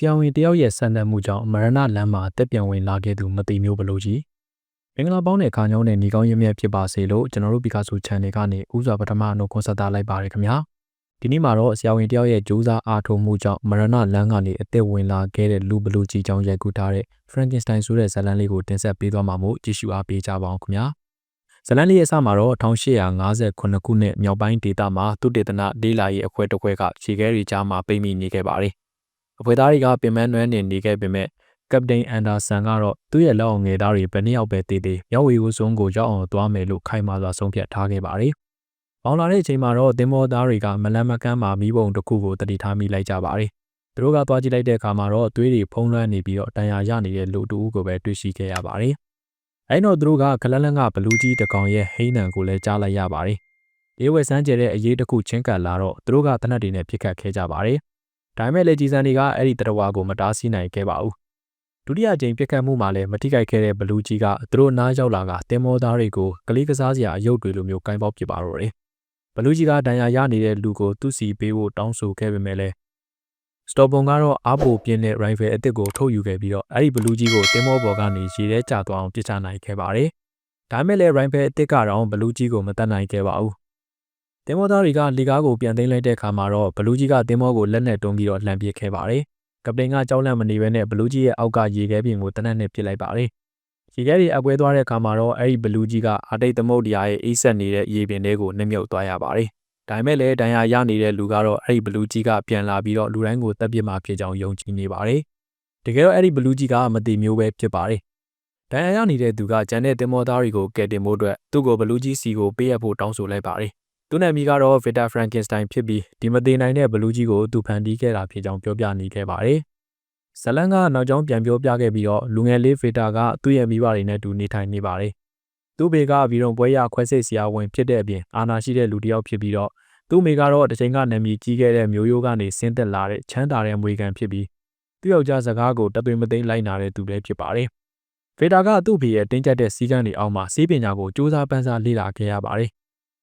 ဆရာဝန်တယောက်ရဲ့ဆန္ဒမှုကြောင့်မရဏလမ်းမှာတက်ပြန်ဝင်လာခဲ့သူမသိမျိုးဘလို့ကြီးမင်္ဂလာပေါင်းတဲ့ခါညောင်းတဲ့ညီကောင်းရင်းမြတ်ဖြစ်ပါစေလို့ကျွန်တော်တို့ပီကာဆို channel ကနေဥစွာပထမအနုခွန်ဆက်တာလိုက်ပါရခင်ဗျာဒီနေ့မှာတော့ဆရာဝန်တယောက်ရဲ့ကြိုးစားအားထုတ်မှုကြောင့်မရဏလမ်းကနေအသက်ဝင်လာခဲ့တဲ့လူဘလူကြီးကြောင့်ရိုက်ကူထားတဲ့ Frankenstein ဆိုတဲ့ဇာတ်လမ်းလေးကိုတင်ဆက်ပေးသွားမှာမို့ကြည့်ရှုအားပေးကြပါအောင်ခင်ဗျာဇလန်လေးရဲ့အစမှာတော့1858ခုနှစ်မြောက်ပိုင်းဒေသမှာသူတေသနဒေးလာရေးအခွဲတစ်ခွဲကခြေခဲရီကြားမှာပိတ်မိနေခဲ့ပါတယ်။ အဖွဲ့သားတွေကပင်မနွမ်းနေနေခဲ့ပေမဲ့ကပတိန်အန်ဒါဆန်ကတော့သူ့ရဲ့လက်အောင်ငယ်သားတွေဘယ်နှစ်ယောက်ပဲတည်တည်ရောက်ဝေကိုစုံကိုရောက်အောင်သွားမယ်လို့ခိုင်မာစွာဆုံးဖြတ်ထားခဲ့ပါတယ်။ပေါင်လာတဲ့အချိန်မှာတော့တင်မောသားတွေကမလန်မကန်းမှာမိဘုံတစ်ခုကိုတတိထားမိလိုက်ကြပါတယ်။သူတို့ကသွားကြည့်လိုက်တဲ့အခါမှာတော့သွေးတွေဖုံးလွှမ်းနေပြီးတော့တန်ရာရနေတဲ့လူတူကိုပဲတွေ့ရှိခဲ့ရပါတယ်။အဲ့တော့သူတို့ကခလန်းလန်းကဘလူးကြီးတကောင်ရဲ့ဟိန်းနံကိုလည်းကြားလိုက်ရပါတယ်။လေးဝက်ဆန်းကျဲတဲ့အရေးတစ်ခုချင်းကပ်လာတော့သူတို့ကတနက်တွေနဲ့ပြစ်ခတ်ခဲ့ကြပါတယ်။ ဒါပေမဲ့လေကြီးစံတွေကအဲ့ဒီတရဝါကိုမတားဆီးနိုင်ခဲ့ပါဘူး။ဒုတိယကြိမ်ပြစ်ခတ်မှုမှာလည်းမထိခိုက်ခဲ့တဲ့ဘလူးကြီးကသူတို့နားရောက်လာကတင်မောသားတွေကိုကလေးကစားစရာအယုတ်တွေလိုမျိုးကိုင်းပေါက်ပစ်ပါတော့တယ်။ဘလူးကြီးကဒဏ်ရာရနေတဲ့လူကိုသူ့စီပေးဖို့တောင်းဆိုခဲ့ပေမဲ့လည်းစတော်ပွန်ကတော့အားပိုပြင်းတဲ့ rifle အစ်စ်ကိုထုတ်ယူခဲ့ပြီးတော့အဲ့ဒီဘလူးကြီးကိုတင်းမောပေါ်ကနေရေထဲကျသွားအောင်ပစ်ချနိုင်ခဲ့ပါတယ်။ဒါမဲ့လည်း rifle အစ်စ်ကတော့ဘလူးကြီးကိုမတတ်နိုင်ခဲ့ပါဘူး။ တင်းမောသားတွေကလီကားကိုပြန်သိမ်းလိုက်တဲ့အခါမှာတော့ဘလူးကြီးကတင်းမောကိုလက်နဲ့တွန်းပြီးတော့လှမ်းပစ်ခဲ့ပါတယ်။ကပတိန်ကကြောက်လန့်မနေဘဲနဲ့ဘလူးကြီးရဲ့အောက်ကရေခဲပြင်ကိုတနက်နဲ့ပစ်လိုက်ပါတယ်။ရေခဲတွေအကွဲသွားတဲ့အခါမှာတော့အဲ့ဒီဘလူးကြီးကအတိတ်သမုတ်တရားရဲ့အိဆက်နေတဲ့ရေပြင်တွေကိုနှမြုပ်သွားရပါတယ်ဒါပေမဲ့လည်းဒဏ်ရာရနေတဲ့လူကတော့အဲ့ဒီဘလူးကြီးကပြန်လာပြီးတော့လူတိုင်းကိုတပ်ပစ်မှာဖြစ်ကြောင်းယုံကြည်နေပါတယ်။တကယ်တော့အဲ့ဒီဘလူးကြီးကမတိမျိုးပဲဖြစ်ပါတယ်။ဒဏ်ရာရနေတဲ့သူကဂျန်တဲ့တင်မောသားတွေကိုကယ်တင်ဖို့အတွက်သူ့ကိုဘလူးကြီးစီကိုပေးရဖို့တောင်းဆိုလိုက်ပါတယ်။ သူ့နာမည်ကတော့ Vita Frankenstein ဖြစ်ပြီးဒီမတိနိုင်တဲ့ဘလူးကြီးကိုသူဖန်တီးခဲ့တာဖြစ်ကြောင်းပြောပြနေခဲ့ပါတယ်။ဇလန်ကနောက်ကျောင်းပြန်ပြောပြခဲ့ပြီးတော့လူငယ်လေးဗေတာကသူ့ရဲ့မိဘတွေနဲ့တူနေထိုင်နေပါတယ်သူ့ဘေကဗီရုံပွဲရခွဲစိတ်ဆရာဝန်ဖြစ်တဲ့အပြင်အာနာရှိတဲ့လူတစ်ယောက်ဖြစ်ပြီးတော့သူ့မိကတော့တစ်ချိန်ကနာမည်ကြီးခဲ့တဲ့မျိုးရိုးကနေဆင်းသက်လာတဲ့ချမ်းသာတဲ့မွေကန်ဖြစ်ပြီးသူ့ယောက်ျားစကားကိုတသွေးမသိမ်းလိုက်နာတဲ့သူလည်းဖြစ်ပါတယ်။ဗေတာကသူ့ဖေရဲ့တင်းကျပ်တဲ့စီးကမ်းတွေအောက်မှာစီးပညာကိုစူးစမ်းပန်းစားလေ့လာခဲ့ရပါတယ်။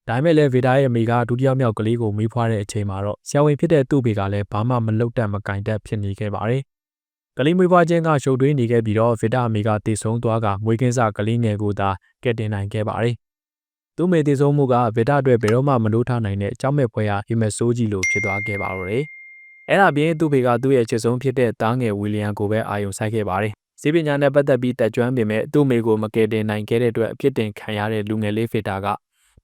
ဒါပေမဲ့လည်းဗေတာရဲ့မိကဒုတိယမြောက်ကလေးကိုမိဖွားတဲ့အချိန်မှာတော့ဆရာဝန်ဖြစ်တဲ့သူ့ဖေကလည်းဘာမှမလုပ်တတ်မကင်တတ်ဖြစ်နေခဲ့ပါတယ်။ကလေးမွေးဖွားခြင်းကရှုပ်ထွေးနေခဲ့ပြီးတော့ဗေတာအမေကတည်ဆုံသွားကမွေးကင်းစကလေးငယ်ကိုသာကက်တင်နိုင်ခဲ့ပါတယ်သူ့မေတည်ဆုံးမှုကဗေဒအတွက်ဘယ်တော့မှမလို့ထားနိုင်တဲ့အကြောင်းမဲ့ဖွဲရာဟီမက်ဆိုးကြီးလိုဖြစ်သွားခဲ့ပါတော့တယ်။အဲ့ဒါပြင်သူ့ဖေကသူ့ရဲ့ချစ်ဆုံးဖြစ်တဲ့တားငယ်ဝီလီယံကိုပဲအာယုံဆိုင်ခဲ့ပါတယ်။စီးပညာနဲ့ပတ်သက်ပြီးတက်ကြွပေမဲ့သူ့မေကိုမကယ်တင်နိုင်ခဲ့တဲ့အတွက်အဖြစ်တင်ခံရတဲ့လူငယ်လေးဖေတာက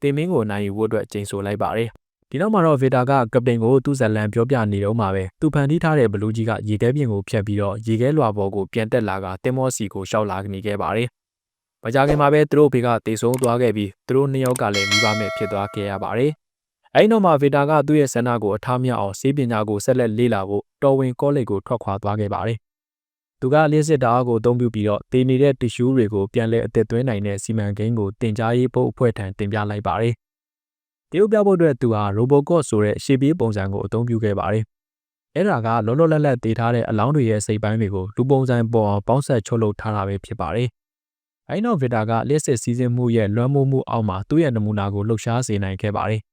တင်မင်းကိုနိုင်ယူဖို့အတွက်ကြိမ်ဆိုလိုက်ပါတယ်။ဒီနောက်မှာတော့ဗေတာကကပတိန်ကိုသူ့ဇလန်ပြောပြနေတော့မှပဲသူဖန်တီးထားတဲ့ဘလူးကြီးကရေခဲပြင်ကိုဖျက်ပြီးတော့ရေခဲလွှာပေါ်ကိုပြန်တက်လာကတင်မောစီကိုရှောက်လာနေခဲ့ပါတယ်။မကြခင်မှာပဲသူတို့ဖေကတေဆုံးသွားခဲ့ပြီးသူတို့နှစ်ယောက်ကလည်းမိဘမဲ့ဖြစ်သွားခဲ့ရပါတယ်။အဲဒီနောက်မှာဗေတာကသူ့ရဲ့ဆန္ဒကိုအထားမြောက်အောင်စေးပညာကိုဆက်လက်လေ့လာဖို့တော်ဝင်ကောလိပ်ကိုထွက်ခွာသွားခဲ့ပါတယ်။ သူကလျှစ်စစ်တာကိုအသုံးပြုပြီးတော့တည်နေတဲ့တ िश ူးတွေကိုပြန်လည်အသက်သွင်းနိုင်တဲ့စီမံကိန်းကိုတင် जा ရေးဖို့အဖွဲ့ထံတင်ပြလိုက်ပါတယ်။တရုတ်ပြဖို့အတွက်သူဟာ Robocop ဆိုတဲ့ရှေ့ပြေးပုံစံကိုအသုံးပြုခဲ့ပါတယ်။အဲ့ဒါကလောလောလတ်လတ်တည်ထားတဲ့အလောင်းတွေရဲ့စိတ်ပိုင်းတွေကိုလူပုံစံပေါ်အောင်ပေါင်းဆက်ချုပ်လုပ်ထားတာပဲဖြစ်ပါတယ်။။အဲဒီနောက်ဗီတာကလျှက်စစ်စီးဆင်းမှုရဲ့လွှမ်းမိုးမှုအောက်မှာသူ့ရဲ့နမူနာကိုလှုပ်ရှားစေနိုင်ခဲ့ပါတယ်။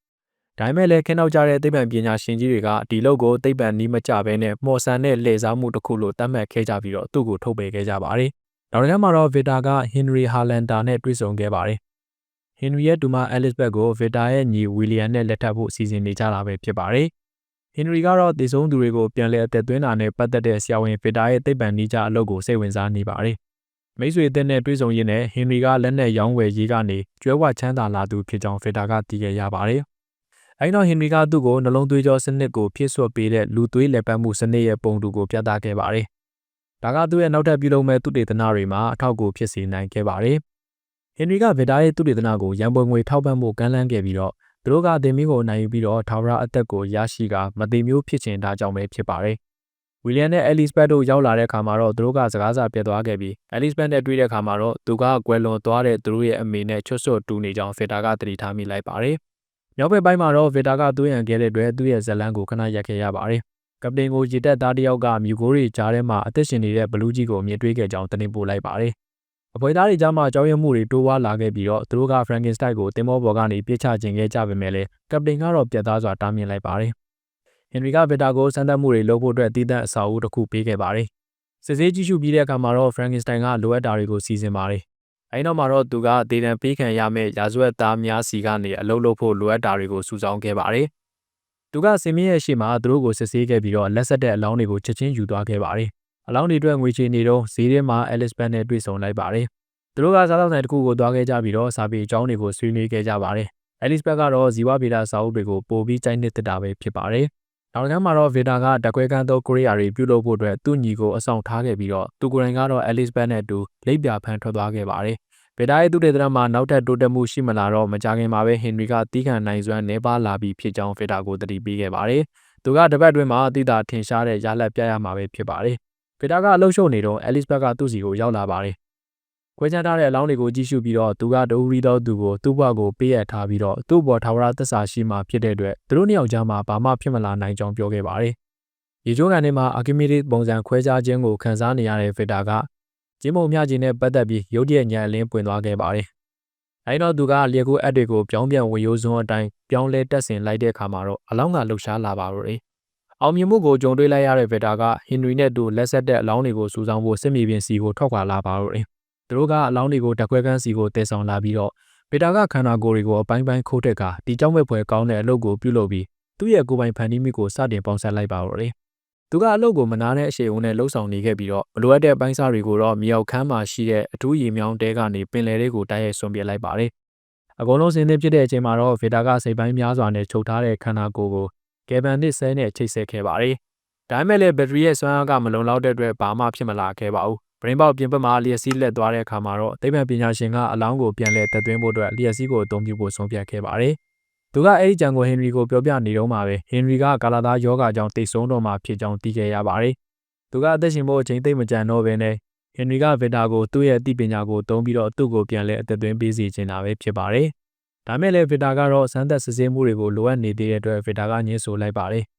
ဒါပေမဲ့လည်းခင်းနောက်ကြတဲ့သိပ္ပံပညာရှင်ကြီးတွေကဒီလုပ်ကိုသိပ္ပံနီးမကျဘဲနဲ့မော်ဆန်တဲ့လှည့်စားမှုတစ်ခုလို့သတ်မှတ်ခဲ့ကြပြီးတော့သူ့ကိုထုတ်ပယ်ခဲ့ကြပါတယ်။နောက်တစ်ခါမှာတော့ဗီတာကဟင်နရီဟာလန်တာနဲ့တွေ့ဆုံခဲ့ပါတယ်။ဟင်နရီရဲ့တူမအဲလစ်ဘက်ကိုဗီတာရဲ့ညီဝီလီယံနဲ့လက်ထပ်ဖို့စီစဉ်နေကြတာပဲဖြစ်ပါတယ်။ဟင်နရီကတော့တည်ဆုံးသူတွေကိုပြန်လည်အသက်သွင်းတာနဲ့ပတ်သက်တဲ့ဆရာဝန်ဗီတာရဲ့သိပ္ပံနီးကျအလုပ်ကိုစိတ်ဝင်စားနေပါတယ်။မိတ်ဆွေအသစ်နဲ့တွေ့ဆုံရင်းနဲ့ဟင်ရီကလက်နက်ရောင်းဝယ်ရေးကနေကျွဲဝချမ်းသာလာသူဖြစ်ကြောင်းဖီတာကသိခဲ့ရပါတယ်။ အဲဒီနောက်ဟင်ရီကသူ့ကိုနှလုံးသွေးကြောစနစ်ကိုဖြစ်ဆွတ်ပေးတဲ့လူသွေးလက်ပတ်မှုစနစ်ရဲ့ပုံတူကိုပြသခဲ့ပါတယ်။ဒါကသူ့ရဲ့နောက်ထပ်ပြုလုပ်မဲ့သူတေသနာတွေမှာအထောက်အကူဖြစ်စေနိုင်ခဲ့ပါတယ်။ဟင်ရီကဗီတာရဲ့သူတေသနာကိုရန်ပုံငွေထောက်ပံ့ဖို့ကမ်းလှမ်းခဲ့ပြီးတော့သူတို့ကသင်မင်းကိုနိုင်ယူပြီးတော့ထာဝရအသက်ကိုရရှိကမတိမျိုးဖြစ်ချင်တာကြောင့်ပဲဖြစ်ပါတယ်။ဝီလီယံနဲ့အဲလီစ်ဘတ်တို့ရောက်လာတဲ့အခါမှာတော့သူတို့ကစကားစာပြတ်သွားခဲ့ပြီးအဲလီစ်ဘတ်နဲ့တွေ့တဲ့အခါမှာတော့သူကကွယ်လွန်သွားတဲ့သူတို့ရဲ့အမေနဲ့ချွတ်ဆွတ်တူနေကြောင်းဖီတာကတတိထားမိလိုက်ပါတယ်။ မြောက်ဘက်ပိုင်းမှာတော့ဖီတာကသွေးရန်ခဲ့တဲ့အတွက်သူ့ရဲ့ဇလန်းကိုခဏရက်ခဲ့ရပါတယ်။ကပတင်ကိုရည်တက်သားတယောက်ကမြူကိုရီကြားထဲမှာအသက်ရှင်နေတဲ့ဘလူးကြီးကိုမြင်တွေ့ခဲ့ကြောင်းတင်ပို့လိုက်ပါတယ်။အဖွဲသားတွေကြားမှာကြောက်ရွံ့မှုတွေတိုးဝါလာခဲ့ပြီးတော့သူတို့ကဖရန်ကင်စတိုက်ကိုတင်မောပေါ်ကနေပြစ်ချခြင်းခဲ့ကြပေမဲ့လည်းကပတင်ကတော့ပြတ်သားစွာတားမြင်လိုက်ပါတယ်။ဟင်ရီကဗစ်တာကိုစမ်းသပ်မှုတွေလုပ်ဖို့အတွက်တည်တဲ့အစာအုပ်တစ်ခုပေးခဲ့ပါတယ်။စစ်ဆေးကြည့်ရှုပြီးတဲ့အခါမှာတော့ Frankenstein ကလိုအပ်တာတွေကိုစီစဉ်ပါတယ်။ အဲဒီနောက်မှာတော့သူကဒေတံပေးခံရမယ့်ရာဇဝတ်သားများစီကနေအလုပ်လုပ်ဖို့လိုအပ်တာတွေကိုစုဆောင်းခဲ့ပါတယ်။သူကစင်မြင့်ရဲ့ရှေ့မှာသူတို့ကိုစစ်ဆေးခဲ့ပြီးတော့လက်ဆက်တဲ့အလောင်းတွေကိုချက်ချင်းယူသွားခဲ့ပါတယ်။အလောင်းတွေအတွက်ငွေချေနေတော့ဈေးထဲမှာ Alice Band နဲ့တွေ့ဆုံလိုက်ပါတယ်။သူတို့ကစားသောက်ဆိုင်တစ်ခုကိုသွားခဲ့ကြပြီးတော့စာပေအကြောင်းတွေကိုဆွေးနွေးခဲ့ကြပါတယ်။ Alice Band ကတော့ဇီဝဗေဒစာအုပ်တွေကိုပိုပြီးကြိုက်နှစ်သက်တာပဲဖြစ်ပါတယ်။ နောက်ကမ်းမှာတော့ Veda ကတကွဲကန်းသောကိုရီးယားတွေပြုလုပ်ဖို့အတွက်သူ့ညီကိုအဆောင်ထားခဲ့ပြီးတော့သူကိုယ်တိုင်ကတော့ Alice Band နဲ့အတူလိပ်ပြဖန်ထွက်သွားခဲ့ပါတယ်။ဗေဒါရဲ့သူတေသနမှာနောက်ထပ်တိုးတက်မှုရှိမလာတော့မကြခင်မှာပဲဟင်ရီကတီးခံနိုင်စွမ်းနေပါလာပြီးဖြစ်ကြောင်းဗေဒါကိုတတိပေးခဲ့ပါတယ်။သူကတပတ်တွင်းမှာအတိအတာထင်ရှားတဲ့ရလဒ်ပြရမှာပဲဖြစ်ပါတယ်။ဗေဒါကအလှုပ်ရှုပ်နေတော့အဲလစ်ဘက်ကသူ့စီကိုရောက်လာပါတယ်။ ခွဲခြားထားတဲ့အလောင်းတွေကိုကြည့်ရှုပြီးတော့သူကဒိုရီတော့သူကိုသူ့ဘဝကိုပေးရထားပြီးတော့သူ့ဘော်ထာဝရသစ္စာရှိမှဖြစ်တဲ့အတွက်သူတို့နှစ်ယောက်ကြားမှာဘာမှဖြစ်မလာနိုင်ကြောင်းပြောခဲ့ပါတယ်။ရေချိုးကန်ထဲမှာအာကီမီဒစ်ပုံစံခွဲခြားခြင်းကိုခန်းစားနေရတဲ့ဗေဒါကကျင်းပုံမျှခြင်းနဲ့ပတ်သက်ပြီးရုတ်တရက်ညံအလင်းပွင့်သွားခဲ့ပါတယ်။အဲဒီတော့သူကလျက်ကူအပ်တွေကိုပြောင်းပြန်ဝင်ရိုးစွန်းအတိုင်းပြောင်းလဲတက်ဆင်လိုက်တဲ့အခါမှာတော့အလောင်းကလှုပ်ရှားလာပါတော့တယ်။အောင်မြင်မှုကိုကြုံတွေ့လိုက်ရတဲ့ဗေတာကဟင်နရီနဲ့တူလက်ဆက်တဲ့အလောင်းတွေကိုစူဆောင်းဖို့စစ်မြေပြင်စီကိုထွက်ခွာလာပါတော့တယ်။ သူတို့ကအလောင်းတွေကိုတက်ခွဲကန်းစီကိုတည်ဆောင်လာပြီးတော့ဗေတာကခန္ဓာကိုယ်တွေကိုအပိုင်းပိုင်းခိုးတက်ကဒီကြောင့်မဲ့ဖွယ်ကောင်းတဲ့အလုပ်ကိုပြုလုပ်ပြီးသူ့ရဲ့ကိုယ်ပိုင်ဖန်တီးမှုကိုစတင်ပေါင်းစပ်လိုက်ပါတော့တယ်။သူကအလုပ်ကိုမနာတဲ့အရှိန်အဟုန်နဲ့လှုပ်ဆောင်နေခဲ့ပြီးတော့မလိုအပ်တဲ့အပိုင်းစားတွေကိုတော့မြောက်ခမ်းမှာရှိတဲ့အထူးရေမြောင်းတဲကနေပင်လယ်တွေကိုတိုက်ရိုက်ဆွန့်ပစ်လိုက်ပါတယ်။အကုန်လုံးစင်းသစ်ဖြစ်တဲ့အချိန်မှာတော့ဗေတာကစိတ်ပိုင်းများစွာနဲ့ချုပ်ထားတဲ့ခန္ဓာကိုယ်ကိုကယ်ဗန်နစ်ဆဲနဲ့ချိတ်ဆက်ခဲ့ပါတယ်။ဒါပေမဲ့လည်းဘက်ထရီရဲ့စွမ်းအားကမလုံလောက်တဲ့အတွက်ဘာမှဖြစ်မလာခဲ့ပါဘူး။ ဘရင်ပေါက်ပြင်ပမှာလျက်စီးလက်သွားတဲ့အခါမှာတော့သိပ္ပံပညာရှင်ကအလောင်းကိုပြန်လည်တက်သွင်းဖို့အတွက်လျက်စီးကိုအသုံးပြုဖို့ဆုံးဖြတ်ခဲ့ပါတယ်။သူကအဲ့ဒီကြံကိုဟင်ရီကိုပြောပြနေတော့မှပဲဟင်ရီကကာလာသားယောဂကြောင့်တိတ်ဆုံးတော့မှဖြစ်ကြောင်းသိခဲ့ရပါတယ်။သူကအသက်ရှင်ဖို့အချိန်သိမ့်မကြံတော့ဘဲနဲ့ဟင်ရီကဗီတာကိုသူ့ရဲ့အသိပညာကိုသုံးပြီးတော့သူ့ကိုပြန်လဲအသက်သွင်းပေးစီခြင်းတာပဲဖြစ်ပါတယ်။ဒါမဲ့လည်းဗီတာကတော့စမ်းသပ်စစ်ဆေးမှုတွေကိုလိုအပ်နေသေးတဲ့အတွက်ဗီတာကညှင်းဆိုလိုက်ပါတယ်။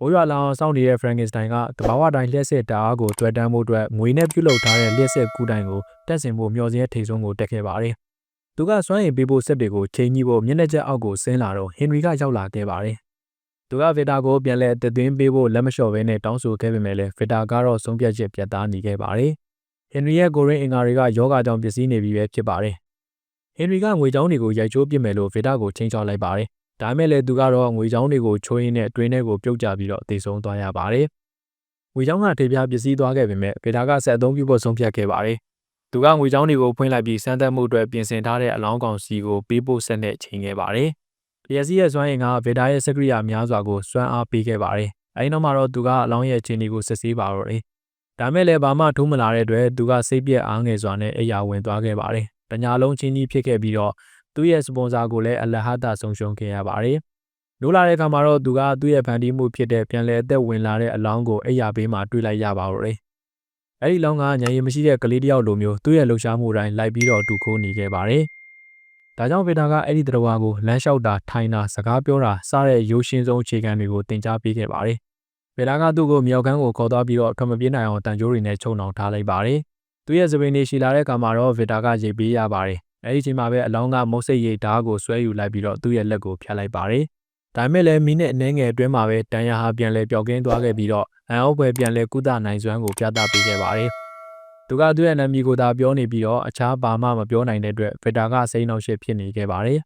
မိုးရွာလောင်စောင့်နေတဲ့ Frankenstein ကတဘာဝတိုင်းလျှက်စစ်တအားကိုတွေ့တန်းမှုအတွက်ငွေနဲ့ပြုလုပ်ထားတဲ့လျှက်စစ်ကူးတိုင်ကိုတက်ဆင်ဖို့မျှော်စင်းထိတ်ဆုံးကိုတက်ခဲ့ပါတယ်။သူကစွမ်းရည်ပေးဖို့စက်တွေကိုချိန်ကြီးဖို့မျက်နှာကျက်အောက်ကိုဆင်းလာတော့ဟင်ရီကရောက်လာခဲ့ပါတယ်။သူကဗီတာကိုပြန်လဲတသွင်းပေးဖို့လက်မလျှော့ဘဲနဲ့တောင်းဆိုခဲ့ပေမဲ့လည်းဗီတာကတော့ဆုံးဖြတ်ချက်ပြတ်သားနေခဲ့ပါတယ်။ဟင်ရီရဲ့ကိုရင်းအင်္ဂါတွေကယောဂကြောင့်ပျက်စီးနေပြီပဲဖြစ်ပါတယ်။ဟင်ရီကငွေချောင်းတွေကိုရိုက်ချိုးပစ်မယ်လို့ဗီတာကိုချိန်ချောက်လိုက်ပါတယ်။ ဒါမဲ့လည်းသူကတော့ငွေချောင်းတွေကိုချိုးရင်းနဲ့အတွင်းထဲကိုပြုတ်ကျပြီးတော့အသေးဆုံးသွားရပါတယ်။ငွေချောင်းကထေပြားပစ္စည်းသွားခဲ့ပေမဲ့ဗီတာကဆက်အသုံးပြုဖို့ဆုံးဖြတ်ခဲ့ပါတယ်။သူကငွေချောင်းတွေကိုဖွင့်လိုက်ပြီးစမ်းသပ်မှုအတွက်ပြင်ဆင်ထားတဲ့အလောင်းကောင်စီကိုပေးဖို့ဆက်နဲ့ချိန်ခဲ့ပါတယ်။လျက်စီးရဲ့စွမ်းရည်ကဗီတာရဲ့စကရိယာများစွာကိုစွမ်းအားပေးခဲ့ပါတယ်။အဲဒီနောက်မှာတော့သူကအလောင်းရဲ့ခြေနေကိုစစ်ဆေးပါတော့တယ်။ဒါမဲ့လည်းဘာမှထိုးမလာတဲ့အတွက်သူကစိတ်ပြက်အားငယ်စွာနဲ့အိယာဝင်သွားခဲ့ပါတယ်။တညာလုံးချင်းကြီးဖြစ်ခဲ့ပြီးတော့ သူ့ရဲ့စပွန်ဆာကိုလည်းအလဟတာဆုံးရှုံးခဲ့ရပါတယ်။နိုးလာတဲ့အခါမှာတော့သူကသူ့ရဲ့ဖန်တီးမှုဖြစ်တဲ့ပြန်လည်အသက်ဝင်လာတဲ့အလောင်းကိုအိယာဘေးမှာတွေ့လိုက်ရပါတော့တယ်။အဲဒီလောင်းကညရင်မရှိတဲ့ကလေးတယောက်လိုမျိုးသူ့ရဲ့လှုပ်ရှားမှုတိုင်းလိုက်ပြီးတော့တူခိုးနေခဲ့ပါတယ်။ဒါကြောင့်ဗေတာကအဲ့ဒီတရဝါကိုလမ်းလျှောက်တာထိုင်တာစကားပြောတာစတဲ့ရိုးရှင်းဆုံးအခြေခံတွေကိုသင်ကြားပေးခဲ့ပါတယ်။ဗေတာကသူ့ကိုမြောက်ကန်းကိုခေါ်သွားပြီးတော့ထွက်မပြေးနိုင်အောင်တန်ကြိုးတွေနဲ့ချုံနှောင်ထားလိုက်ပါတယ်။သူ့ရဲ့စပင်းလေးရှည်လာတဲ့အခါမှာတော့ဗေတာကရိပ်ပေးရပါတယ်။ အဲဒီချိန်မှာပဲအလောင်းကမုတ်စိတ်ရိတ်ဓာတ်ကိုဆွဲယူလိုက်ပြီးတော့သူ့ရဲ့လက်ကိုဖြတ်လိုက်ပါတယ်။ဒါမဲ့လည်းမိနဲ့အနှဲငယ်အတွင်းမှာပဲတန်ရာဟာပြန်လဲပျောက်ကင်းသွားခဲ့ပြီးတော့အန်အောက်ပွဲပြန်လဲကုသနိုင်စွမ်းကိုပြသပေးခဲ့ပါတယ်။သူကသူ့ရဲ့နာမည်ကိုသာပြောနေပြီးတော့အခြားဘာမှမပြောနိုင်တဲ့အတွက်ဗေတာကစိတ်နှောက်ယှက်ဖြစ်နေခဲ့ပါတယ်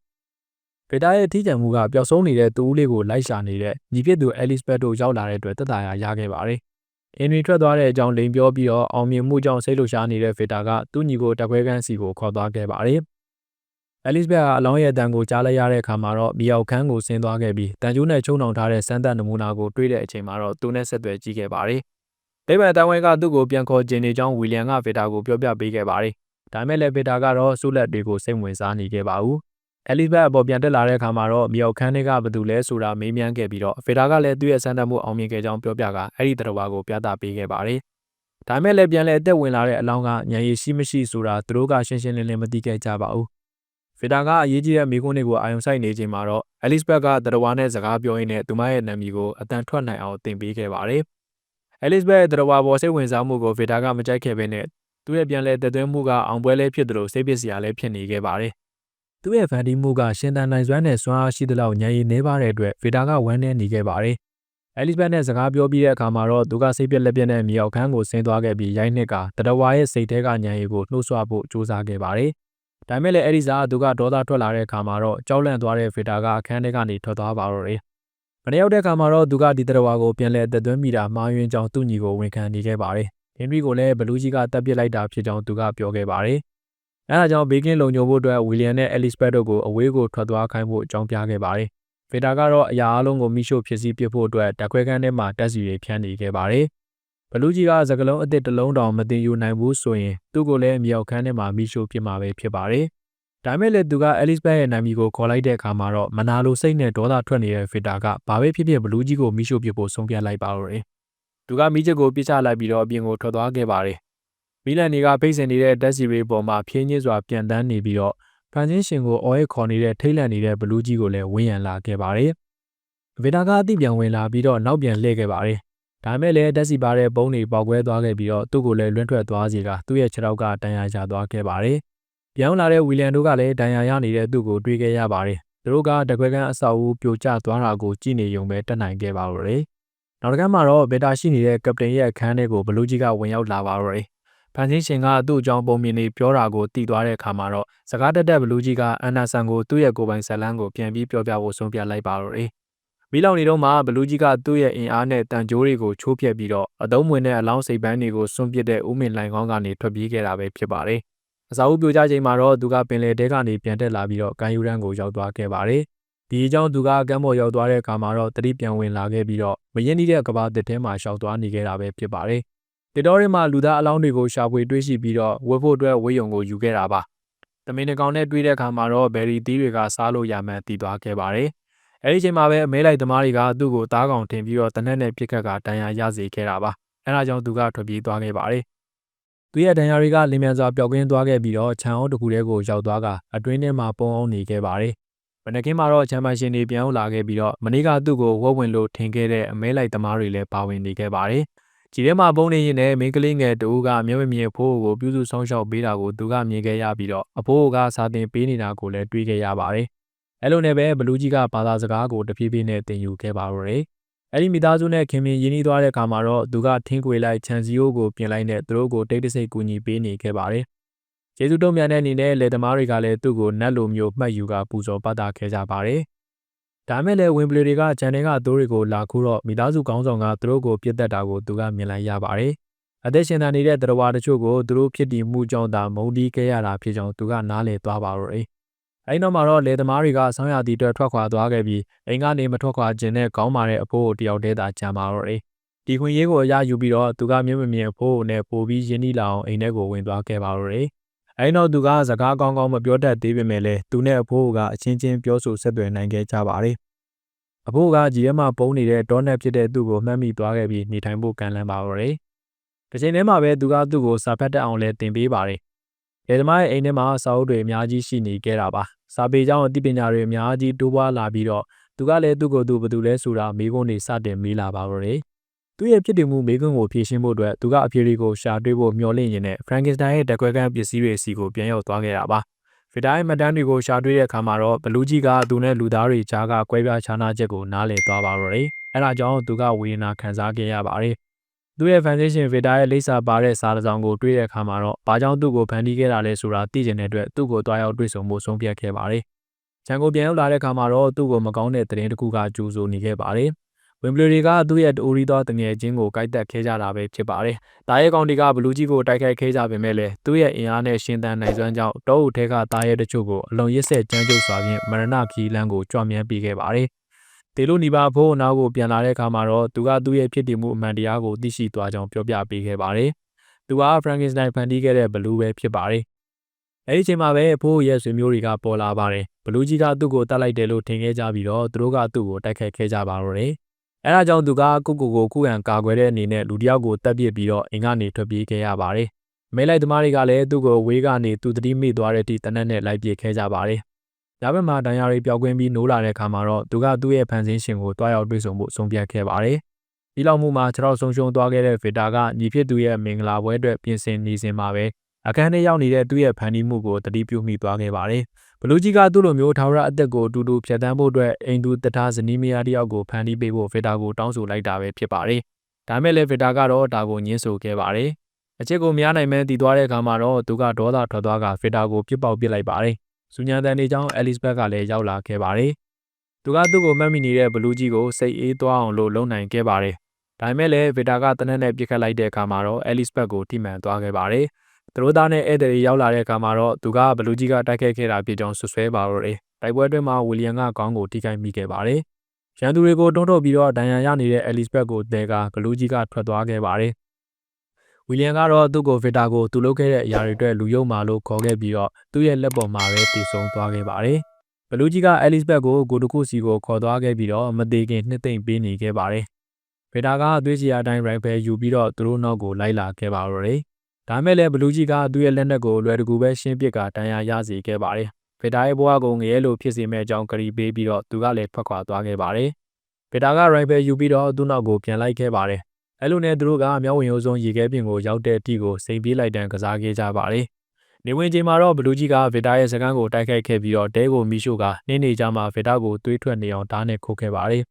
။ဗေတာရဲ့ထိကြံမှုကပျောက်ဆုံးနေတဲ့သူဦးလေးကိုလိုက်ရှာနေတဲ့ညီဖြစ်သူအဲလစ်ဘတ်တို့ရောက်လာတဲ့အတွက်တက်တာရရခဲ့ပါတယ်။အင်ရီထွက်သွားတဲ့အကြောင်းလိန်ပြောပြီးတော့အောင်မြင်မှုကြောင့်စိတ်လှုပ်ရှားနေတဲ့ဗေတာကသူ့ညီကိုတက်ခွဲကန်းစီကိုခေါ်သွားခဲ့ပါတယ်။ အဲလစ်ဘတ်ကအလောင်းရဲ့အတန်ကိုကြားလိုက်ရတဲ့အခါမှာတော့မီယောက်ခန်းကိုဆင်းသွားခဲ့ပြီးတန်ကျိုးနဲ့ချုံနှောင်ထားတဲ့စမ်းသပ်နမူနာကိုတွေ့တဲ့အချိန်မှာတော့သူနဲ့ဆက်သွယ်ကြည့်ခဲ့ပါတယ်။လိမ္မာတန်ဝဲကသူ့ကိုပြန်ခေါ်ခြင်းနေကြောင်းဝီလျံကဗေတာကိုပြောပြပေးခဲ့ပါတယ်။ဒါမဲ့လည်းဗေတာကတော့ဆုလက်တွေကိုစိတ်ဝင်စားနေခဲ့ပါဘူး။အဲလစ်ဘတ်အပေါ်ပြန်တက်လာတဲ့အခါမှာတော့မီယောက်ခန်းတွေကဘယ်သူလဲဆိုတာမေးမြန်းခဲ့ပြီးတော့ဗေတာကလည်းသူ့ရဲ့စမ်းသပ်မှုအောင်မြင်ခဲ့ကြောင်းပြောပြကအဲ့ဒီတရဝါကိုပြသပေးခဲ့ပါတယ်။ဒါမဲ့လည်းပြန်လဲအသက်ဝင်လာတဲ့အလောင်းကညံရည်ရှိမရှိဆိုတာသူတို့ကရှင်းရှင်းလင်းလင်းမသိခဲ့ကြပါဘူး။ ဗီတာကအရေးကြီးတဲ့မိကုန်းတွေကိုအာရုံစိုက်နေချိန်မှာတော့အဲလစ်ဘတ်ကတရဝါနဲ့စကားပြောရင်းနဲ့သူမရဲ့နာမည်ကိုအတန်ထွက်နိုင်အောင်သင်ပေးခဲ့ပါတယ်။အဲလစ်ဘတ်ရဲ့တရဝါပေါ်စိတ်ဝင်စားမှုကိုဗီတာကမကြိုက်ခဲ့ဘဲနဲ့သူ့ရဲ့ပြန်လဲတက်သွင်းမှုကအောင်ပွဲလဲဖြစ်တယ်လို့စိတ်ပစ္စည်းရလဲဖြစ်နေခဲ့ပါတယ်။သူ့ရဲ့ဖန်တီးမှုကရှင်သန်နိုင်စွမ်းနဲ့စွမ်းအားရှိသလောက်ညံရည်နေပါတဲ့အတွက်ဗီတာကဝမ်းနည်းနေခဲ့ပါတယ်အဲလစ်ဘတ်နဲ့စကားပြောပြီးတဲ့အခါမှာတော့သူကစိတ်ပြက်လက်ပြက်နဲ့မြေအောက်ခန်းကိုဆင်းသွားခဲ့ပြီးရိုက်နှစ်ကတတဝါရဲ့စိတ်ထဲကညံရီကိုနှိုးဆွဖို့ကြိုးစားခဲ့ပါတယ်။ ဒါပေမဲ့လည်းအဲဒီစားသူကဒေါသထွက်လာတဲ့အခါမှာတော့ကြောက်လန့်သွားတဲ့ဗီတာကအခန်းထဲကနေထွက်သွားပါတော့တယ်။မနေ့ရောက်တဲ့အခါမှာတော့သူကဒီတတဝါကိုပြန်လဲသက်သွင်းမိတာမှားယွင်းကြောင်းသူ့ညီကိုဝန်ခံနေခဲ့ပါတယ်။ဟင်ရီကိုလည်းဘလူးကြီးကတပ်ပစ်လိုက်တာဖြစ်ကြောင်းသူကပြောခဲ့ပါတယ်။အဲဒါကြောင့်ဘေကင်းလုံခြုံဖို့အတွက်ဝီလီယံနဲ့အဲလစ်ဘတ်တို့ကိုအဝေးကိုထွက်သွားခိုင်းဖို့အကြောင်းပြခဲ့ပါတယ်။ဗေတာကတော့အရာအလုံးကိုမိရှို့ဖြစ်စီပစ်ဖို့အတွက်ဓာတ်ခွဲခန်းထဲမှာတက်စီတွေဖြန်းနေခဲ့ပါတယ်။ ဘလူးကြီးကစကလုံးအစ်စ်တစ်လုံးတောင်မတင်ယူနိုင်ဘူးဆိုရင်သူ့ကိုလည်းမြောက်ခန်းထဲမှာမိရှို့ပစ်မှာပဲဖြစ်ပါတယ်။ဒါမဲ့လည်းသူကအဲလစ်ဘတ်ရဲ့နာမည်ကိုခေါ်လိုက်တဲ့အခါမှာတော့မနာလိုစိတ်နဲ့ဒေါသထွက်နေတဲ့ဗေတာကဘာပဲဖြစ်ဖြစ်ဘလူးကြီးကိုမိရှို့ပစ်ဖို့ဆုံးဖြတ်လိုက်ပါတော့တယ်။သူကမိချက်ကိုပြစ်ချလိုက်ပြီးတော့အပြင်ကိုထွက်သွားခဲ့ပါတယ်။မီလန်နေကဖိတ်ဆင်နေတဲ့တက်စီတွေပေါ်မှာဖြင်းညစ်စွာပြန်တန်းနေပြီးတော့ဖန်ချင်းရှင်ကိုအော်ရဲခေါ်နေတဲ့ထိတ်လန့်နေတဲ့ဘလူးကြီးကိုလည်းဝန်းရံလာခဲ့ပါတယ်။ဗေဒါကအတိပြန်ဝင်လာပြီးတော့နောက်ပြန်လှည့်ခဲ့ပါတယ်။ ဒါမဲ့လည်းတက်စီပါတဲ့ပုံးတွေပေါက်ကွဲသွားခဲ့ပြီးတော့သူ့ကိုလည်းလွန့်ထွက်သွားစီကသူ့ရဲ့ခြေထောက်ကတန်ရာရသွားခဲ့ပါတယ်။ပြောင်းလာတဲ့ဝီလျံတို့ကလည်းဒဏ်ရာရနေတဲ့သူ့ကိုတွေးခဲ့ရပါတယ်။သူတို့ကတကွဲကန်းအဆောက်အဦပြိုကျသွားတာကိုကြည့်နေုံပဲတက်နိုင်ခဲ့ပါတော့တယ်။နောက်တစ်ခါမှတော့ဗေတာရှိနေတဲ့ကပတိန်ရဲ့အခန်းထဲကိုဘလူးကြီးကဝင်ရောက်လာပါတော့တယ်။ဖန်ချင်းရှင်ကသူ့အကြောင်းပုံမြင်နေပြောတာကိုတီးသွားတဲ့အခါမှာတော့စကားတက်တက်ဘလူးကြီးကအန်နာဆန်ကိုသူ့ရဲ့ကိုယ်ပိုင်ဇာတ်လမ်းကိုပြန်ပြီးပြောပြဖို့ဆုံးဖြတ်လိုက်ပါတော့တယ်။ မီလောင်နေတော့မှဘလူးကြီးကသူ့ရဲ့အင်အားနဲ့တန်ကြိုးတွေကိုချိုးဖျက်ပြီးတော့အသုံးဝင်တဲ့အလောင်းစိတ်ပန်းတွေကိုစွန့်ပစ်တဲ့ဥမင်လိုင်ကောင်းကနေထွက်ပြေးခဲ့တာပဲဖြစ်ပါတယ်။အစာအုပ်ပြိုကျချိန်မှာတော့သူကပင်လယ်တဲကနေပြန်တက်လာပြီးတော့ကန်ယူရန်ကိုရောက်သွားခဲ့ပါတယ်။ဒီအကြောင်းသူကကမ်းပေါ်ရောက်သွားတဲ့အခါမှာတော့တတိပြန်ဝင်လာခဲ့ပြီးတော့မရင်နေတဲ့ကဘာတစ်ထဲမှာရှောက်သွားနေခဲ့တာပဲဖြစ်ပါတယ်။တေတော်ရဲမှာလူသားအလောင်းတွေကိုရှာဖွေတွေ့ရှိပြီးတော့ဝက်ဖို့အတွက်ဝေးယုံကိုယူခဲ့တာပါ။တမင်တကောင်နဲ့တွေ့တဲ့အခါမှာတော့ဘယ်ရီသီးတွေကစားလို့ရမှန်းတည်သွားခဲ့ပါတယ်။ အဲဒီချိန်မှာပဲအမဲလိုက်သမားတွေကသူ့ကိုတားကောင်တင်ပြီးတော့တနက်နဲ့ပြစ်ခတ်ကတန်ရာရစေခဲ့တာပါ။အဲဒါကြောင့်သူကထွက်ပြေးသွားခဲ့ပါတယ်။သူရဲ့ဒဏ်ရာတွေကလင်းမြန်စွာပျောက်ကင်းသွားခဲ့ပြီးတော့ခြံအုပ်တစ်ခုထဲကိုရောက်သွားကအတွင်းထဲမှာပုံအောင်နေခဲ့ပါတယ်။မနက်ခင်းမှာတော့ချမ်ပီယံရှင်တွေပြန်လာခဲ့ပြီးတော့မနေ့ကသူ့ကိုဝက်ဝင်လို့ထင်ခဲ့တဲ့အမဲလိုက်သမားတွေလည်းပါဝင်နေခဲ့ပါတယ်။ကြီးထဲမှာပုံနေရင်လည်းမိန်းကလေးငယ်တူကမျက်မမြင်ဖိုးကိုပြုစုဆောင်ရှောက်ပေးတာကိုသူကမြင်ခဲ့ရပြီးတော့အဖိုးကစာတင်ပေးနေတာကိုလည်းတွေ့ခဲ့ရပါတယ်။ အဲလိုနဲ့ပဲဘလူးကြီးကဘာသာစကားကိုတဖြည်းဖြည်းနဲ့သင်ယူခဲ့ပါတော့တယ်။အဲဒီမိသားစုနဲ့ခင်မင်ရင်းနှီးသွားတဲ့အခါမှာတော့သူကထင်းခွေလိုက်ခြံစည်းရိုးကိုပြင်လိုက်နဲ့သူတို့ကိုတိတ်တဆိတ်ကူညီပေးနေခဲ့ပါတယ်။ကျေးဇူးတုံးမြန်တဲ့အနေနဲ့လေသမားတွေကလည်းသူ့ကိုနတ်လိုမျိုးမှတ်ယူကပူဇော်ပတ်တာခဲ့ကြပါတယ်။ဒါမဲ့လည်းဝင်ပလီတွေကဂျန်တွေကသိုးတွေကိုလာခိုးတော့မိသားစုကောင်းဆောင်ကသူတို့ကိုပြစ်တက်တာကိုသူကမြင်လိုက်ရပါတယ်။အသက်ရှင်တန်နေတဲ့တရဝါတချို့ကိုသူတို့ဖြစ်တည်မှုကြောင့်သာမုန်းတီးခဲ့ရတာဖြစ်ကြောင်းသူကနားလည်သွားပါတော့တယ်။ အဲဒီနောက်မှာတော့လေသမားတွေကဆောင်းရသည်အတွက်ထွက်ခွာသွားခဲ့ပြီးအိမ်ကနေမထွက်ခွာခြင်းနဲ့ကောင်းမာတဲ့အဖိုးကိုတယောက်တည်းသာကြံပါတော့တယ်။ဒီခွင့်ရေးကိုအရယူပြီးတော့သူကမျက်မမြင်အဖိုးကိုနဲ့ပို့ပြီးရင်းနှီးလာအောင်အိမ်ထဲကိုဝင်သွားခဲ့ပါတော့တယ်။အဲဒီနောက်သူကစကားကောင်းကောင်းမပြောတတ်သေးပေမဲ့လည်းသူနဲ့အဖိုးကအချင်းချင်းပြောဆိုဆက်သွယ်နိုင်ခဲ့ကြပါတယ်။အဖိုးကကြီးထဲမှာပုံနေတဲ့တောနက်ဖြစ်တဲ့သူ့ကိုမှတ်မိသွားခဲ့ပြီးနေထိုင်ဖို့ကံလန်းပါတော့တယ်။တစ်ချိန်တည်းမှာပဲသူကသူ့ကိုစာဖတ်တတ်အောင်လဲတင်ပေးပါတယ်။ လေသမားရဲ့အိမ်ထဲမှာစာအုပ်တွေအများကြီးရှိနေခဲ့တာပါ။စာပေကြောင်းအသိပညာတွေအများကြီးတိုးပွားလာပြီးတော့သူကလည်းသူ့ကိုယ်သူဘယ်သူလဲဆိုတာမိကုန်းတွေစတင်မေးလာပါတော့တယ်။သူ့ရဲ့ဖြစ်တည်မှုမိကုန်းကိုဖြေရှင်းဖို့အတွက်သူကအဖြေတွေကိုရှာတွေ့ဖို့မျှော်လင့်ရင်းနဲ့ Frankenstein ရဲ့တကွဲကန်းပစ္စည်းတွေစီကိုပြန်ရောက်သွားခဲ့တာပါ။ဖီတာရဲ့မတန်းတွေကိုရှာတွေ့တဲ့အခါမှာတော့ဘလူးကြီးကသူနဲ့လူသားတွေကြားကကွဲပြားခြားနားချက်ကိုနားလည်သွားပါတော့တယ်။အဲဒါကြောင့်သူကဝေဒနာခံစားခဲ့ရပါတယ်။ သူ့ရဲ့ foundation Vita ရဲ့လိပ်စာပါတဲ့စာတစ်စောင်ကိုတွေ့တဲ့အခါမှာတော့ဘာကြောင့်သူ့ကိုဖန်တီးခဲ့တာလဲဆိုတာသိကျင်တဲ့အတွက်သူ့ကိုတွားရောက်တွေ့ဆုံမှုဆုံးဖြတ်ခဲ့ပါတယ်။ဂျန်ကိုပြန်ရောက်လာတဲ့အခါမှာတော့သူ့ကိုမကောင်းတဲ့သတင်းတစ်ခုကကြိုးဆိုနေခဲ့ပါတယ်။ဝင်ဘလူတွေကသူ့ရဲ့တိုရီသောတငယ်ချင်းကိုကိုက်တက်ခဲကြတာပဲဖြစ်ပါတယ်။တာရဲကောင်တွေကဘလူးကြီးကိုတိုက်ခိုက်ခဲကြပေမဲ့လည်းသူ့ရဲ့အင်အားနဲ့ရှင်သန်နိုင်စွမ်းကြောင့်တောအုပ်ထဲကတာရဲတချို့ကိုအလွန်ရစ်ဆက်ကြမ်းကြုတ်စွာဖြင့်မရဏခီးလန်းကိုကြွမြန်းပေးခဲ့ပါတယ်။ တေလိုနီပါဖိုးအနာကိုပြန်လာတဲ့အခါမှာတော့သူကသူ့ရဲ့ဖြစ်တည်မှုအမှန်တရားကိုသိရှိသွားကြောင်းပြောပြပေးခဲ့ပါတယ်။သူက Frankenstein ဖန်တီးခဲ့တဲ့ဘလူးပဲဖြစ်ပါတယ်။အဲဒီချိန်မှာပဲအဖိုးရဲ့ဆွေမျိုးတွေကပေါ်လာပါတယ်။ဘလူးကြီးကသူ့ကိုတတ်လိုက်တယ်လို့ထင်ခဲ့ကြပြီးတော့သူတို့ကသူ့ကိုတိုက်ခိုက်ခဲ့ကြပါတော့တယ်။အဲဒါကြောင့်သူကကုတ်ကိုကိုကုရန်ကာကွယ်တဲ့အနေနဲ့လူတစ်ယောက်ကိုတပ်ပစ်ပြီးတော့အိမ်ကနေထွက်ပြေးခဲ့ရပါတယ်။မဲလိုက်သမားတွေကလည်းသူ့ကိုဝေးကနေသူတတိမိသွားတဲ့အထိတနက်နဲ့လိုက်ပစ်ခဲ့ကြပါတယ်။ ညဘက်မှာတန်ရာတွေပျောက်ကွင်းပြီးနိုးလာတဲ့အခါမှာတော့သူကသူ့ရဲ့ဖန်ဆင်းရှင်ကိုတွားရောက်တွေ့ဆုံဖို့ဆုံးဖြတ်ခဲ့ပါတယ်။ဒီလောက်မှုမှာခြေထောက်ဆုံးရှုံးသွားခဲ့တဲ့ဗီတာကညီဖြစ်သူရဲ့မင်္ဂလာပွဲအတွက်ပြင်ဆင်နေစဉ်မှာပဲအခန်းထဲရောက်နေတဲ့သူ့ရဲ့ဖန်တီးမှုကိုတတိပြုမိသွားခဲ့ပါတယ်ဘလူးကြီးကသူ့လိုမျိုးထာဝရအသက်ကိုအတူတူဖြတ်တန်းဖို့အတွက်အိမ်သူတထားဇနီးမယားတယောက်ကိုဖန်တီးပေးဖို့ဗီတာကိုတောင်းဆိုလိုက်တာပဲဖြစ်ပါတယ်ဒါမဲ့လည်းဗီတာကတော့ဒါကိုညှင်းဆိုခဲ့ပါတယ်အချစ်ကိုမရနိုင်မဲတည်သွားတဲ့အခါမှာတော့သူကဒေါသထွက်သွားကဗီတာကိုပြစ်ပေါက်ပစ်လိုက်ပါတယ်။ စူညံတန်နေကြောင်းအဲလစ်ဘက်ကလည်းရောက်လာခဲ့ပါတယ်။သူကသူ့ကိုမှတ်မိနေတဲ့ဘလူးကြီးကိုစိတ်အေးသွားအောင်လို့လုံနိုင်ခဲ့ပါတယ်။ဒါပေမဲ့လည်းဗီတာကတနက်နဲ့ပြစ်ခတ်လိုက်တဲ့အခါမှာတော့အဲလစ်ဘက်ကိုထိမှန်သွားခဲ့ပါတယ်။သူတို့သားနဲ့ဧည့်သည်တွေရောက်လာတဲ့အခါမှာတော့သူကဘလူးကြီးကတိုက်ခိုက်ခဲ့တာဖြစ်ကြောင်းဆွဆွဲပါတော့တယ်။တိုက်ပွဲအတွင်းမှာဝီလီယံကခေါင်းကိုထိခိုက်မိခဲ့ပါတယ်။ရန်သူတွေကိုတွန်းထုတ်ပြီးတော့ဒဏ်ရာရနေတဲ့အဲလစ်ဘက်ကိုတဲကဘလူးကြီးကထွက်သွားခဲ့ပါတယ်။ ဝီလီယံကတော့သူ့ကိုဗစ်တာကိုသူလုပ်ခဲ့တဲ့အရာတွေအတွက်လူယုံမာလို့ခေါ်ခဲ့ပြီးတော့သူ့ရဲ့လက်ပေါ်မှာပဲတည်ဆုံသွားခဲ့ပါတယ်။ဘလူးကြီးကအဲလစ်ဘက်ကိုဂိုတခုစီကိုခေါ်သွားခဲ့ပြီးတော့မသေးခင်နှစ်သိမ့်ပေးနေခဲ့ပါတယ်။ဗစ်တာကသွေးချီအတိုင်းရိုက်ဖယ်ယူပြီးတော့သူတို့နောက်ကိုလိုက်လာခဲ့ပါတော့တယ်။ဒါမဲ့လည်းဘလူးကြီးကသူ့ရဲ့လက်နက်ကိုလွယ်တကူပဲရှင်းပစ်ကတန်ရာရစေခဲ့ပါတယ်။ဗစ်တာရဲ့ဘဝကိုငရဲလိုဖြစ်စေမဲ့အကြောင်းကတိပေးပြီးတော့သူကလည်းထွက်ခွာသွားခဲ့ပါတယ်။ဗစ်တာကရိုက်ဖယ်ယူပြီးတော့သူ့နောက်ကိုပြန်လိုက်ခဲ့ပါတယ်။ အဲလိုနဲ့သူတို့ကမြောက်ဝင်ရိုးစုံရေခဲပြင်ကိုရောက်တဲ့အထိကိုစိန်ပြေးလိုက်တန်ကစားခဲ့ကြပါတယ်။နေဝင်ချိန်မှာတော့ဘလူးကြီးကဗစ်တာရဲ့စကန်းကိုတိုက်ခိုက်ခဲ့ပြီးတော့တဲကိုမီရှို့ကနှင်းနေကြမှာဗစ်တာကိုသွေးထွက်နေအောင်ဓာတ်နဲ့ခုတ်ခဲ့ပါတယ်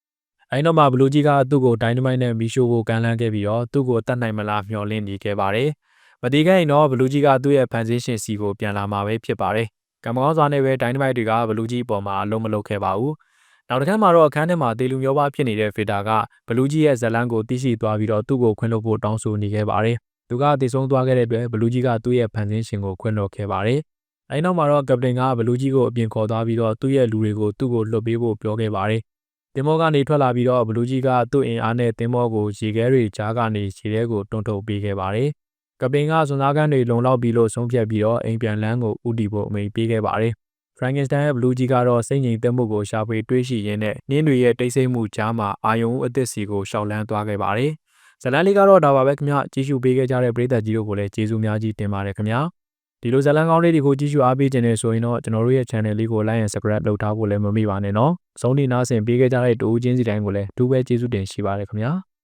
။အဲနောက်မှာဘလူးကြီးကသူ့ကိုဒိုင်းနမိုက်နဲ့မီရှို့ကိုကန်လန်းခဲ့ပြီးတော့သူ့ကိုတတ်နိုင်မလားမျှော်လင့်နေခဲ့ပါတယ်။မတိခဲ့ရင်တော့ဘလူးကြီးကသူ့ရဲ့ဖန်ဆင်းရှင်စီကိုပြန်လာမှာပဲဖြစ်ပါတယ်။ကံမကောင်းစွာနဲ့ပဲဒိုင်းနမိုက်တွေကဘလူးကြီးအပေါ်မှာအလုံးမလုံးခဲ့ပါဘူး။ နောက်တစ်ခါမှာတော့အခန်းထဲမှာတေလူမျိုးပါဖြစ်နေတဲ့ဗီတာကဘလူးကြီးရဲ့ဇလန်းကိုသိရှိသွားပြီးတော့သူ့ကိုခွင့်လွှတ်ဖို့တောင်းဆိုနေခဲ့ပါတယ်။သူကတည်ဆုံသွားခဲ့တဲ့အတွက်ဘလူးကြီးကသူ့ရဲ့ဖန်ဆင်းရှင်ကိုခွင့်လွှတ်ခဲ့ပါတယ်။အဲဒီနောက်မှာတော့ကပတိန်ကဘလူးကြီးကိုအပြင်ခေါ်သွားပြီးတော့သူ့ရဲ့လူတွေကိုသူ့ကိုလွှတ်ပေးဖို့ပြောခဲ့ပါတယ်။တင်မောကနေထွက်လာပြီးတော့ဘလူးကြီးကသူ့အင်အားနဲ့တင်မောကိုရေခဲတွေကြားကနေခြေထဲကိုတွန်းထုတ်ပေးခဲ့ပါတယ်။ကပတိန်ကစွန်သားကန်းတွေလုံလောက်ပြီးလို့ဆုံးဖြတ်ပြီးတော့အိမ်ပြန်လန်းကိုဥတီဖို့အမိန့်ပေးခဲ့ပါတယ်။ Frankenstein ရဲ့ Blue ကြီးကတော့စိတ်ငြိမ်သက်မှုကိုရှာဖွေတွေးရှိရင်းနဲ့နင်းတွေရဲ့တိတ်ဆိတ်မှုကြားမှာအာယုံအသစ်စီကိုရှောက်လန်းသွားခဲ့ပါတယ်။ဇလန်လေးကတော့ဒါပါပဲခင်ဗျ။ကြီးစုပေးခဲ့ကြတဲ့ပရိသတ်ကြီးတို့ကိုလည်းကျေးဇူးများကြီးတင်ပါတယ်ခင်ဗျာ။ဒီလိုဇလန်ကောင်းလေးတွေကိုကြီးစုအားပေးခြင်းနဲ့ဆိုရင်တော့ကျွန်တော်တို့ရဲ့ channel လေးကို like and subscribe လုပ်ထားဖို့လည်းမမေ့ပါနဲ့နော်။ဆုံးဒီနားဆင်ပေးခဲ့ကြတဲ့တူဦးချင်းစီတိုင်းကိုလည်းအထူးပဲကျေးဇူးတင်ရှိပါတယ်ခင်ဗျာ။